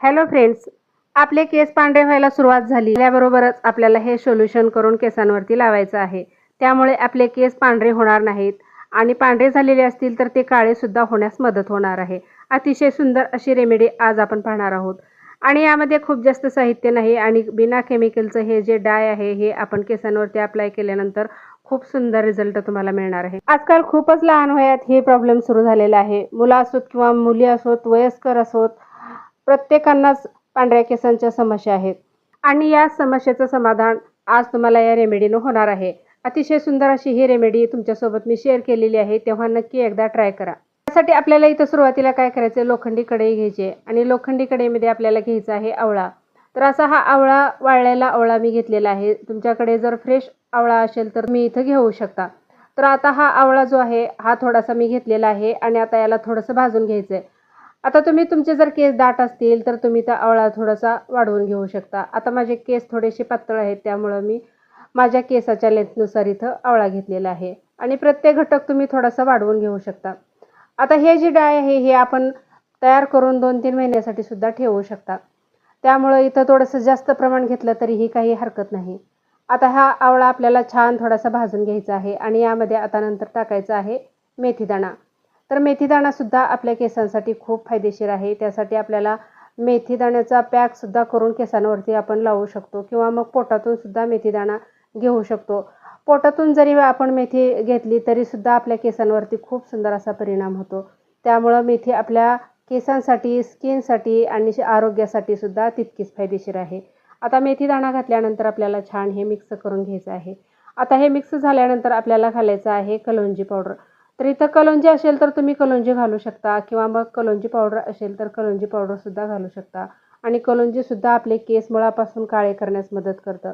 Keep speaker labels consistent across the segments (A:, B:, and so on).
A: Hello friends आपले केस पांढरे व्हायला सुरुवात झाली. त्याबरोबरच आपल्याला हे सोल्युशन करून केसांवरती लावायचं आहे. त्यामुळे आपले केस पांढरे होणार नाहीत. आणि पांढरे झालेले असतील तर ते काळे सुद्धा होण्यास मदत होणार आहे. अतिशय सुंदर अशी रेमेडी आज आपण पाहणार आहोत. आणि यामध्ये खूप जास्त साहित्य नाही आणि बिना केमिकलचं हे जे डाय आहे हे आपण केसांवरती अप्लाय केल्यानंतर खूप सुंदर रिझल्ट तुम्हाला मिळणार आहे. आजकाल खूपच लहान वयात हे प्रॉब्लेम सुरू झालेला आहे. मुलं असोत किंवा मुली असोत वयस्कर असोत प्रत्येकांनाच पांढऱ्या केसांच्या समस्या आहेत. आणि या समस्येचं समाधान आज तुम्हाला या रेमेडीनं होणार आहे. अतिशय सुंदर अशी ही रेमेडी तुमच्यासोबत मी शेअर केलेली आहे. तेव्हा नक्की एकदा ट्राय करा. त्यासाठी आपल्याला इथं सुरुवातीला काय करायचं लोखंडी कढई घ्यायची आणि लोखंडी कढईमध्ये आपल्याला घ्यायचा आहे आवळा. तर असा हा आवळा वाळलेला आवळा मी घेतलेला आहे. तुमच्याकडे जर फ्रेश आवळा असेल तर मी इथं घेऊ शकता. तर आता हा आवळा जो आहे हा थोडासा मी घेतलेला आहे. आणि आता याला थोडंसं भाजून घ्यायचं आहे आता तुम्ही तुमचे जर केस दाट असतील तर तुम्ही त्या आवळा थोडासा वाढवून घेऊ शकता. आता माझे केस थोडेसे पातळ आहेत त्यामुळं मी माझ्या केसाच्या लेंथनुसार इथं आवळा घेतलेला आहे. आणि प्रत्येक घटक तुम्ही थोडासा वाढवून घेऊ शकता. आता हे जी डाळ आहे हे आपण तयार करून दोन तीन महिन्यासाठी सुद्धा ठेवू शकता. त्यामुळं इथं थोडंसं जास्त प्रमाण घेतलं तरीही काही हरकत नाही. आता हा आवळा आपल्याला छान थोडासा भाजून घ्यायचा आहे आणि यामध्ये आता नंतर टाकायचा आहे मेथीदाणा. तर मेथीदाणासुद्धा आपल्या केसांसाठी खूप फायदेशीर आहे. त्यासाठी आपल्याला मेथीदाण्याचा पॅकसुद्धा करून केसांवरती आपण लावू शकतो किंवा मग पोटातून सुद्धा मेथीदाणा घेऊ शकतो. पोटातून जरी आपण मेथी घेतली तरीसुद्धा आपल्या केसांवरती खूप सुंदर असा परिणाम होतो. त्यामुळं मेथी आपल्या केसांसाठी स्किनसाठी आणि आरोग्यासाठी सुद्धा तितकीच फायदेशीर आहे. आता मेथीदाणा घातल्यानंतर आपल्याला छान हे मिक्स करून घ्यायचं आहे. आता हे मिक्स झाल्यानंतर आपल्याला घालायचं आहे कलोंजी पावडर. तर इथं कलोंजी असेल तर तुम्ही कलोंजी घालू शकता किंवा मग कलोंजी पावडर असेल तर कलोंजी पावडरसुद्धा घालू शकता. आणि कलोंजीसुद्धा आपले केस मुळापासून काळे करण्यास मदत करतं.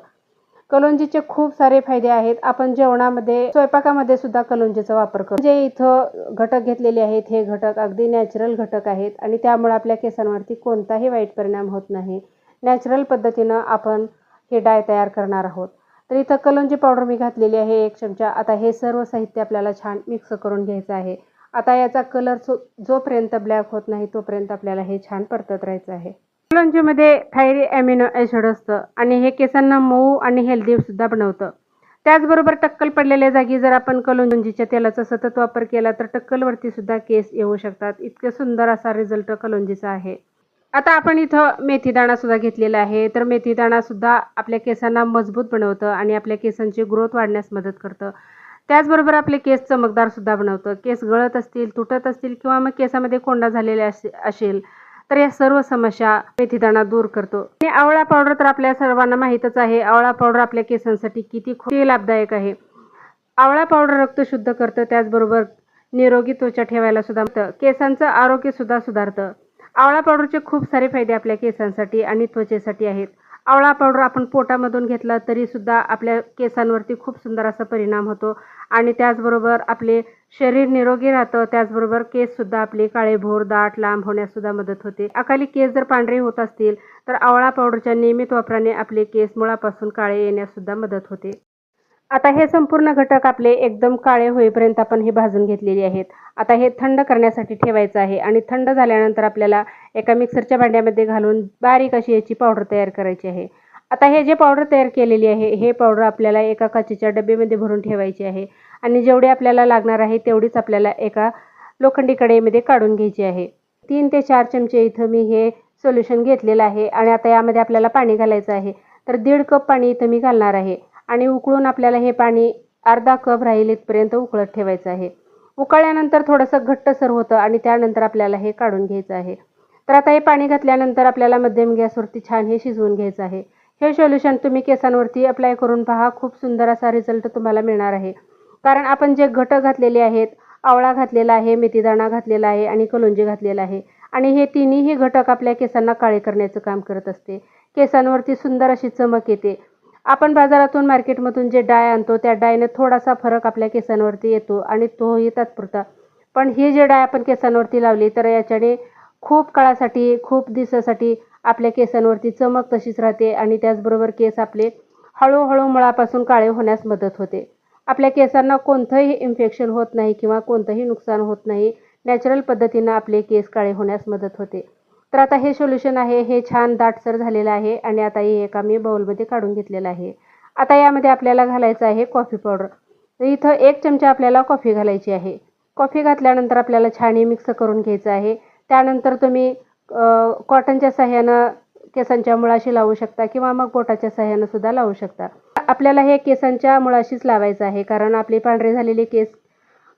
A: कलोंजीचे खूप सारे फायदे आहेत. आपण जेवणामध्ये स्वयंपाकामध्ये सुद्धा कलोंजीचा वापर करतो. जे इथं घटक घेतलेले आहेत हे घटक अगदी नॅचरल घटक आहेत. आणि त्यामुळे आपल्या केसांवरती कोणताही वाईट परिणाम होत नाही. नॅचरल पद्धतीनं आपण हे डाय तयार करणार आहोत. तर इथं कलोंजी पावडर मी घातलेली आहे एक चमचा. आता हे सर्व साहित्य आपल्याला छान मिक्स करून घ्यायचं आहे. आता याचा कलर जो जोपर्यंत ब्लॅक होत नाही तोपर्यंत आपल्याला हे छान परतत राहायचं आहे. कलोंजीमध्ये थायरी ॲमिनो ॲसिड असतं आणि हे केसांना मऊ आणि हेल्दी सुद्धा बनवतं. त्याचबरोबर टक्कल पडलेल्या जागी जर आपण कलोंजीच्या तेलाचा सतत वापर केला तर टक्कलवरती सुद्धा केस येऊ शकतात. इतकं सुंदर असा रिझल्ट कलोंजीचा आहे. आता आपण इथं मेथीदाणा सुद्धा घेतलेला आहे. तर मेथीदाणा सुद्धा आपल्या केसांना मजबूत बनवतं आणि आपल्या केसांची ग्रोथ वाढण्यास मदत करतं. त्याचबरोबर आपले केस चमकदार सुद्धा बनवतं. केस गळत असतील तुटत असतील किंवा मग केसामध्ये कोंडा झालेला असेल तर या सर्व समस्या मेथीदाणा दूर करतो. आणि आवळा पावडर तर आपल्या सर्वांना माहीतच आहे. आवळा पावडर आपल्या केसांसाठी किती खूप लाभदायक आहे. आवळा पावडर रक्त शुद्ध करतं. त्याचबरोबर निरोगी त्वचा ठेवायला सुद्धा केसांचं आरोग्य सुद्धा सुधारतं. आवळा पावडरचे खूप सारे फायदे आपल्या केसांसाठी आणि त्वचेसाठी आहेत. आवळा पावडर आपण पोटामधून घेतला तरीसुद्धा आपल्या केसांवरती खूप सुंदर असा परिणाम होतो. आणि त्याचबरोबर आपले शरीर निरोगी राहतं त्याचबरोबर केससुद्धा आपले काळेभोर दाट लांब होण्याससुद्धा मदत होते. अकाली केस जर पांढरे होत असतील तर आवळा पावडरच्या नियमित वापराने आपले केस मुळापासून काळे येण्याससुद्धा मदत होते. आता हे संपूर्ण घटक आपले एकदम काळे होईपर्यंत आपण हे भाजून घेतलेले आहेत. आता हे थंड करण्यासाठी ठेवायचं आहे आणि थंड झाल्यानंतर आपल्याला एका मिक्सरच्या भांड्यामध्ये घालून बारीक अशी याची पावडर तयार करायची आहे. आता हे जे पावडर तयार केलेली आहे हे पावडर आपल्याला एका काचेच्या डब्यामध्ये भरून ठेवायची आहे आणि जेवढी आपल्याला लागणार आहे तेवढीच आपल्याला एका लोखंडी कढईमध्ये काढून घ्यायची आहे. तीन ते चार चमचे इथं मी हे सोल्युशन घेतलेलं आहे आणि आता यामध्ये आपल्याला पाणी घालायचं आहे. तर दीड कप पाणी इथं मी घालणार आहे. आणि उकळून आपल्याला हे पाणी अर्धा कप राहील इथपर्यंत उकळत ठेवायचं आहे. उकळल्यानंतर थोडंसं घट्टसर होतं आणि त्यानंतर आपल्याला हे काढून घ्यायचं आहे. तर आता हे पाणी घातल्यानंतर आपल्याला मध्यम गॅसवरती छान हे शिजवून घ्यायचं आहे. हे सोल्युशन तुम्ही केसांवरती अप्लाय करून पहा. खूप सुंदर असा रिझल्ट तुम्हाला मिळणार आहे. कारण आपण जे घटक घातलेले आहेत आवळा घातलेला आहे मेथीदाणा घातलेला आहे आणि कलोंजी घातलेला आहे. आणि हे तिन्ही घटक आपल्या केसांना काळे करण्याचं काम करत असते. केसांवरती सुंदर अशी चमक येते. आपण बाजारातून मार्केटमधून जे डाय आणतो त्या डायने थोडासा फरक आपल्या केसांवरती येतो आणि तोही तात्पुरता. पण ही जे डाय आपण केसांवरती लावली तर याच्याने खूप काळासाठी खूप दिवसासाठी आपल्या केसांवरती चमक तशीच राहते आणि त्याचबरोबर केस आपले हळूहळू मुळापासून काळे होण्यास मदत होते. आपल्या केसांना कोणतंही इन्फेक्शन होत नाही किंवा कोणतंही नुकसान होत नाही नॅचरल पद्धतीनं आपले केस काळे होण्यास मदत होते. तर आता हे सोल्युशन आहे हे छान दाटसर झालेलं आहे आणि आता हे एका मी बाउलमध्ये काढून घेतलेलं आहे. आता यामध्ये आपल्याला घालायचं आहे कॉफी पावडर तर इथं एक चमचा आपल्याला कॉफी घालायची आहे. कॉफी घातल्यानंतर आपल्याला छान मिक्स करून घ्यायचं आहे. त्यानंतर तुम्ही कॉटनच्या सहाय्यानं केसांच्या मुळाशी लावू शकता किंवा मग बोटाच्या सहाय्यानं सुद्धा लावू शकता. आपल्याला हे केसांच्या मुळाशीच लावायचं आहे कारण आपली पांढरे झालेले केस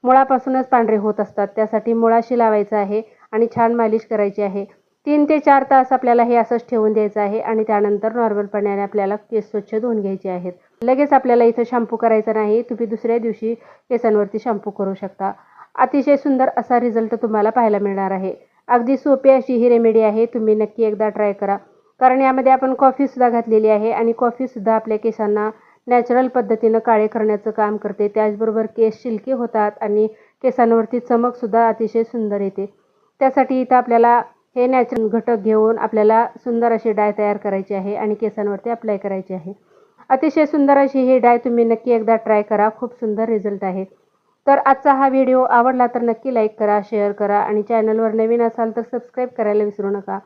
A: मुळापासूनच पांढरे होत असतात. त्यासाठी मुळाशी लावायचं आहे आणि छान मालिश करायची आहे. तीन ते चार तास आपल्याला हे असंच ठेवून द्यायचं आहे आणि त्यानंतर नॉर्मल पाण्याने आपल्याला केस स्वच्छ धुवून घ्यायचे आहेत. लगेच आपल्याला इथं शॅम्पू करायचा नाही. तुम्ही दुसऱ्या दिवशी केसांवरती शॅम्पू करू शकता. अतिशय सुंदर असा रिझल्ट तुम्हाला पाहायला मिळणार आहे. अगदी सोपी अशी ही रेमेडी आहे. तुम्ही नक्की एकदा ट्राय करा. कारण यामध्ये आपण कॉफीसुद्धा घातलेली आहे आणि कॉफीसुद्धा आपल्या केसांना नॅचरल पद्धतीनं काळे करण्याचं काम करते. त्याचबरोबर केस शिल्के होतात आणि केसांवरती चमकसुद्धा अतिशय सुंदर येते. त्यासाठी इथं आपल्याला हे नॅचरल घटक घेऊन आपल्याला सुंदर अशी डाय तयार करायची आहे आणि केसांवरती अप्लाय करायची आहे. अतिशय सुंदर अशी ही डाय तुम्ही नक्की एकदा ट्राय करा. खूप सुंदर रिझल्ट आहे. तर आजचा हा व्हिडिओ आवडला तर नक्की लाईक करा शेअर करा आणि चॅनलवर नवीन असाल तर सबस्क्राईब करायला विसरू नका.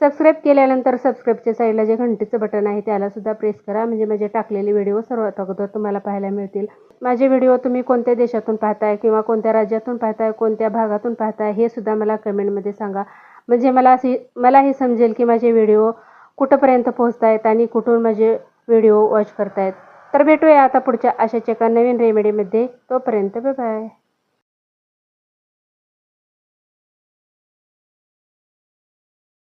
A: सबस्क्राईब केल्यानंतर सबस्क्राईबच्या साईडला जे घंटीचं बटन आहे त्याला सुद्धा प्रेस करा. म्हणजे माझे टाकलेले व्हिडिओ सर्वात अगोदर तुम्हाला पाहायला मिळतील. माझे व्हिडिओ तुम्ही कोणत्या देशातून पाहताय किंवा कोणत्या राज्यातून पाहताय कोणत्या भागातून पाहताय हे सुद्धा मला कमेंटमध्ये सांगा. म्हणजे मला अशी मलाही समजेल की माझे व्हिडिओ कुठंपर्यंत पोहोचत आहेत आणि कुठून माझे व्हिडिओ वॉच करतायत. तर भेटूया आता पुढच्या अशाच एका नवीन रेमेडीमध्ये तोपर्यंत बाय